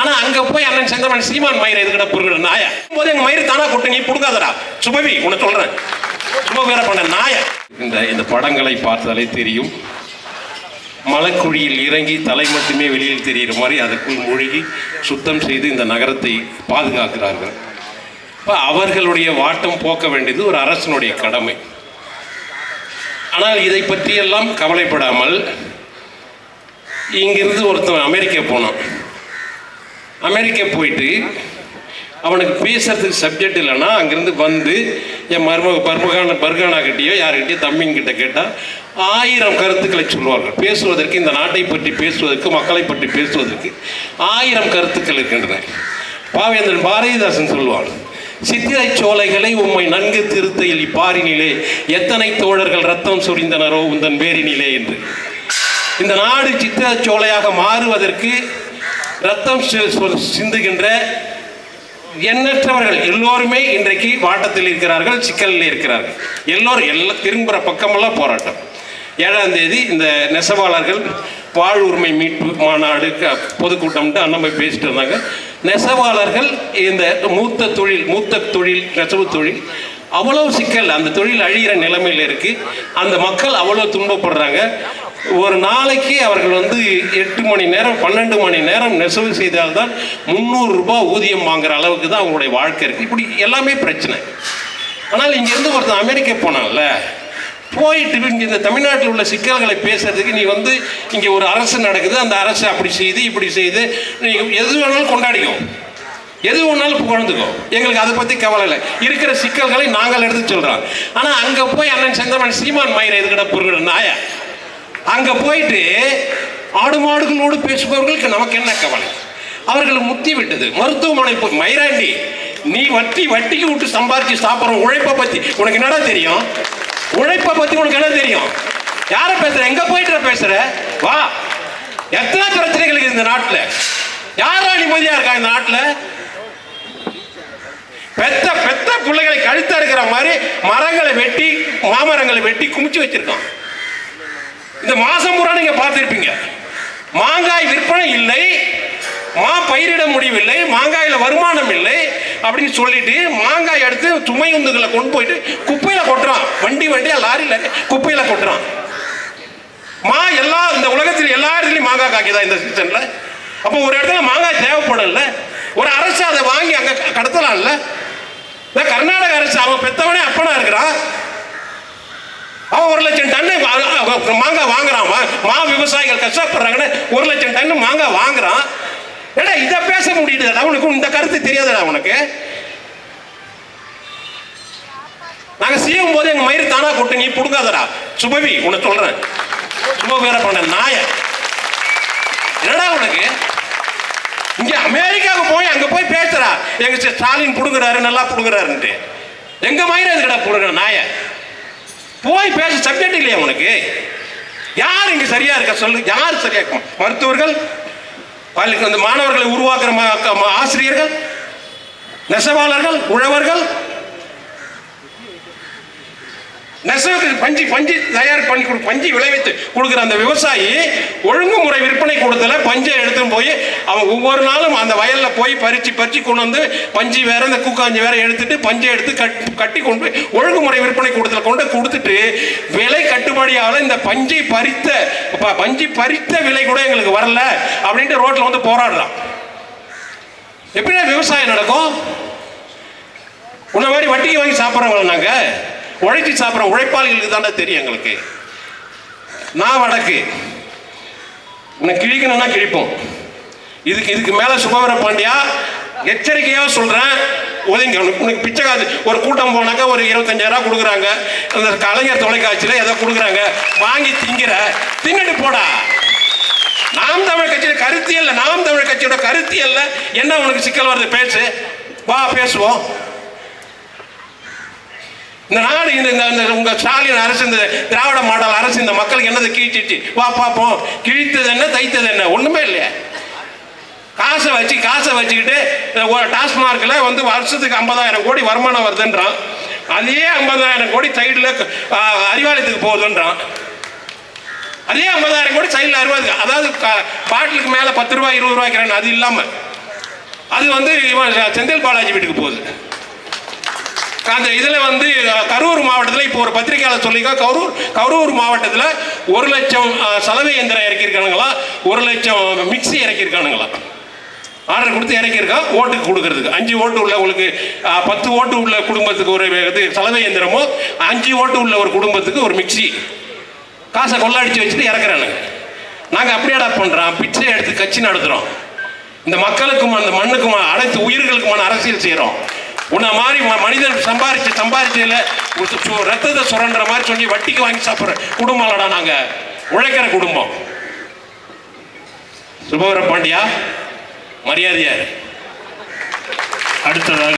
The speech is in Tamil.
ஆனா அங்க போய் அண்ணன் செந்தமன் சீமான் மயிரை எதுக்கிட்ட புருகிற நாயா. போது எங்க மயிறு தானா கொட்டு நீ புடுங்காதடா. சுபவி உன்னை சொல்றேன். சுப வேற பண்ண நாயா. இந்த இந்த படங்களை பார்த்தாலே தெரியும். மலக்குழியில் இறங்கி தலை மட்டுமே வெளியில் தெரிகிற மாதிரி அதுக்குள் மூழ்கி சுத்தம் செய்து இந்த நகரத்தை பாதுகாக்கிறார்கள். இப்போ அவர்களுடைய வாட்டம் போக்க வேண்டியது ஒரு அரசனுடைய கடமை. ஆனால் இதை பற்றியெல்லாம் கவலைப்படாமல் இங்கிருந்து ஒருத்தன் அமெரிக்கா போனான். அமெரிக்கா போயிட்டு அவனுக்கு பேசுறதுக்கு சப்ஜெக்ட் இல்லைன்னா அங்கேருந்து வந்து என் மருமக பர்மகான பர்கானா கிட்டேயோ யாருக்கிட்டயோ தம்பிங்கிட்ட கேட்டால் ஆயிரம் கருத்துக்களை சொல்லுவார்கள். பேசுவதற்கு இந்த நாட்டை பற்றி பேசுவதற்கு மக்களை பற்றி பேசுவதற்கு ஆயிரம் கருத்துக்கள் இருக்கின்றன. பாவேந்திரன் பாரதிதாசன் சொல்லுவாள் சித்திரை சோலைகளை உம்மை நன்கு திருத்தையில் இப்பாரினிலே எத்தனை தோழர்கள் ரத்தம் சொரிந்தனரோ உந்தன் பேரினிலே என்று. இந்த நாடு சித்திர சோலையாக மாறுவதற்கு ரத்தம் சிந்துகின்ற எண்ணற்றவர்கள் எல்லோருமே இன்றைக்கு வாட்டத்தில் இருக்கிறார்கள் சிக்கலில் இருக்கிறார்கள். எல்லோரும் எல்லா திரும்புகிற பக்கமெல்லாம் போராட்டம். ஏழாம் தேதி இந்த நெசவாளர்கள் வாழ் உரிமை மீட்பு மாநாடு பொதுக்கூட்டம்ட்டு அண்ணன் போய் பேசிட்டு இருந்தாங்க. நெசவாளர்கள் இந்த மூத்த தொழில் மூத்த தொழில் நெசவு தொழில் அவ்வளோ சிக்கல் அந்த தொழில் அழிகிற நிலைமையில் இருக்குது அந்த மக்கள் அவ்வளோ துன்பப்படுறாங்க. ஒரு நாளைக்கு அவர்கள் வந்து எட்டு மணி நேரம் பன்னெண்டு மணி நேரம் நெசவு செய்தால்தான் முந்நூறு ரூபாய் ஊதியம் வாங்குற அளவுக்கு தான் அவங்களுடைய வாழ்க்கை இருக்கு. இப்படி எல்லாமே பிரச்சனை. ஆனால் இங்கேருந்து ஒருத்தன் அமெரிக்கா போனான்ல போயிட்டு இங்கே இந்த தமிழ்நாட்டில் உள்ள சிக்கல்களை பேசுறதுக்கு நீ வந்து இங்கே ஒரு அரசு நடக்குது அந்த அரசு அப்படி செய்து இப்படி செய்து நீ எது வேணாலும் கொண்டாடிக்கோ. எது வேணாலும் குழந்தைக்கும் எங்களுக்கு அதை பற்றி கவலை இல்லை. இருக்கிற சிக்கல்களை நாங்கள் எடுத்து சொல்கிறோம் ஆனால் அங்கே போய் அண்ணன் செந்தமன் சீமான் மயிரை எதுக்கிட்ட பொருள் நாயா? அங்கே போயிட்டு ஆடு மாடுகளோடு பேசுபவர்களுக்கு நமக்கு என்ன கவலை? அவர்கள் முத்தி விட்டது. மருத்துவமனை போய் மயிராண்டி நீ வட்டி வட்டிக்கு விட்டு சம்பாரிச்சு சாப்பிட்ற உழைப்பை பற்றி உனக்கு என்னடா தெரியும்? உழைப்பை பற்றி உனக்கு என்ன தெரியும்? யாரை பேசுற? எங்க போயிட்டு பேசுற? வா. எத்தனை பிரச்சனைகள் இருக்குது இந்த நாட்டில்? யாரா நிம்மதியா இருக்கா இந்த நாட்டில்? பெத்த பெத்த பிள்ளைகளை கழுத்தா இருக்கிற மாதிரி மரங்களை வெட்டி மாமரங்களை வெட்டி குமிச்சு வச்சிருக்கான். இந்த மாசம் பூரா நீங்க பார்த்திருப்பீங்க. மாங்காய் விற்பனை இல்லை மா பயிரிட முடியவில்லை மாங்காயில வருமானம் இல்லை அப்படின்னு சொல்லிட்டு மாங்காய் எடுத்து துமை உந்துகளை கொண்டு போயிட்டு குப்பையில கொட்டுறான். வண்டி வண்டியா லாரியில குப்பையில கொட்டுறான். மா எல்லா இந்த உலகத்தில் எல்லா இடத்துலையும் மாங்காய் காக்கிதான் இந்த சீசன்ல அப்போ ஒரு இடத்துல மாங்காய் தேவைப்படல. ஒரு அரசு அதை வாங்கி அங்க கடத்தலாம்ல? இந்த கர்நாடக அரசு அவன் பெத்தவனே அப்பனா இருக்கிறான். அவன் ஒரு லட்சம் டன்னு மாங்காய் வாங்குறான் மா- விவசாயிகள் கஷ்டப்படுறாங்கன்னு ஒரு லட்சம் டன் மாங்காய் வாங்குறான். ஏடா இதை பேச முடியுதுடா உனக்கு. இந்த கருத்து தெரியாதுடா உனக்கு. நாங்கள் செய்யும் போது எங்கள் மயிறு தானா கொட்டு நீ பிடுங்காதடா. சுபவி உன்னை சொல்றேன். சுப வேற பண்ண நாய. என்னடா உனக்கு? இங்கே அமெரிக்காவுக்கு போய் அங்கே போய் பேசுறா. எங்க ஸ்டாலின் புடுங்குறாரு நல்லா பிடுங்குறாருன்ட்டு. எங்க மயிறு எதுக்கடா புடுங்குற நாய? போய் பேச சப்ஜெக்ட் இல்லையா உனக்கு? யார் இங்க சரியா இருக்க சொல்லு? யார் சரியா இருக்கும் மருத்துவர்கள் பள்ளி அந்த மாணவர்களை உருவாக்குற ஆசிரியர்கள் நெசவாளர்கள் உழவர்கள் நெசவுக்கு பஞ்சு பஞ்சு தயார் பண்ணி கொடு பஞ்சு விளைவித்து கொடுக்குற அந்த விவசாயி ஒழுங்குமுறை விற்பனை கொடுத்தல பஞ்சை எடுத்துன்னு போய் அவன் ஒவ்வொரு நாளும் அந்த வயலில் போய் பறிச்சு பறித்து கொண்டு வந்து பஞ்சு வேற இந்த கூக்காஞ்சி வேற எடுத்துட்டு பஞ்சை எடுத்து கட் கட்டி கொண்டு போய் ஒழுங்குமுறை விற்பனை கொடுத்தல கொண்டு கொடுத்துட்டு விலை கட்டுப்படியால் இந்த பஞ்சை பறித்த ப- பஞ்சு பறித்த விலை கூட எங்களுக்கு வரல அப்படின்ட்டு ரோட்டில் வந்து போராடுறான். எப்படின்னா விவசாயம் நடக்கும்? உன்ன மாதிரி வட்டிக்கு வாங்கி சாப்பிட்றவங்கள நாங்கள் உழைச்சி சாப்பிட்ற உழைப்பாளிகளுக்கு தானே தெரியும் எங்களுக்கு. நான் வடக்கு. உன்னை கிழிக்கணும்னா கிழிப்போம். இதுக்கு இதுக்கு மேல சுபவர பாண்டியா எச்சரிக்கையா சொல்றேன். ஒதுங்க உனக்கு உனக்கு பிச்சை காசு ஒரு கூட்டம் போனாக்கா ஒரு இருபத்தஞ்சாயிரம் கொடுக்குறாங்க. அந்த கலைஞர் தொலைக்காட்சியில் ஏதோ கொடுக்குறாங்க. வாங்கி திங்கிற தின்னுட்டு போடா. நாம் தமிழ் கட்சியோட கருத்தியல்ல நாம் தமிழ் கட்சியோட கருத்தியல்ல என்ன உனக்கு சிக்கல் வருது? பேசு. வா பேசுவோம். இந்த நாடு இந்த இந்த- இந்த உங்க ஸ்டாலின் அரசு இந்த திராவிட மாடல் அரசு இந்த மக்களுக்கு என்னது கிழிச்சிச்சு? வா பார்ப்போம் கிழித்தது என்ன தைத்தது என்ன? ஒண்ணுமே இல்லையா. காசை வச்சு காசை வச்சுக்கிட்டு டாஸ்மார்க்கில் வந்து வருஷத்துக்கு ஐம்பதாயிரம் கோடி வருமானம் வருதுன்றான். அதே ஐம்பதாயிரம் கோடி சைடில் அறிவாலயத்துக்கு போகுதுன்றான். அதே ஐம்பதாயிரம் கோடி சைடில் அறுபது அதாவது பாட்டிலுக்கு மேலே பத்து ரூபாய் இருபது ரூபாய்க்கு அது இல்லாமல் அது வந்து இவன் செந்தில் பாலாஜி வீட்டுக்கு போகுது. அந்த இதில் வந்து கரூர் மாவட்டத்தில் இப்போ ஒரு பத்திரிகையாளர் சொல்லிக்கா கரூர் கரூர் மாவட்டத்தில் ஒரு லட்சம் சலவை இயந்திரம் இறக்கியிருக்கானுங்களா? ஒரு லட்சம் மிக்ஸி இறக்கியிருக்கானுங்களா? ஆர்டர் கொடுத்து இறக்கியிருக்கான் ஓட்டுக்கு கொடுக்கறதுக்கு. அஞ்சு ஓட்டு உள்ள உங்களுக்கு பத்து ஓட்டு உள்ள குடும்பத்துக்கு ஒரு இது சலவை இயந்திரமோ அஞ்சு ஓட்டு உள்ள ஒரு குடும்பத்துக்கு ஒரு மிக்ஸி. காசை கொள்ளடிச்சு வச்சுட்டு இறக்குறானுங்க. நாங்கள் அப்படியாடா பண்ணுறோம் பிச்சை எடுத்து கட்சி நடத்துகிறோம் இந்த மக்களுக்கும் அந்த மண்ணுக்கும் அனைத்து உயிர்களுக்குமான அரசியல் செய்கிறோம் உன்னை மாதிரி ம- மனிதன் சம்பாரிச்சு சம்பாரிச்சதில் ஒரு சு- ரத்தத்தை சுரண்டுற மாதிரி சொல்லி வட்டிக்கு வாங்கி சாப்பிட்ற குடும்பம்லடா நாங்கள் உழைக்கிற குடும்பம். சுபவர பாண்டியா? மரியாதையாரு அடுத்ததாக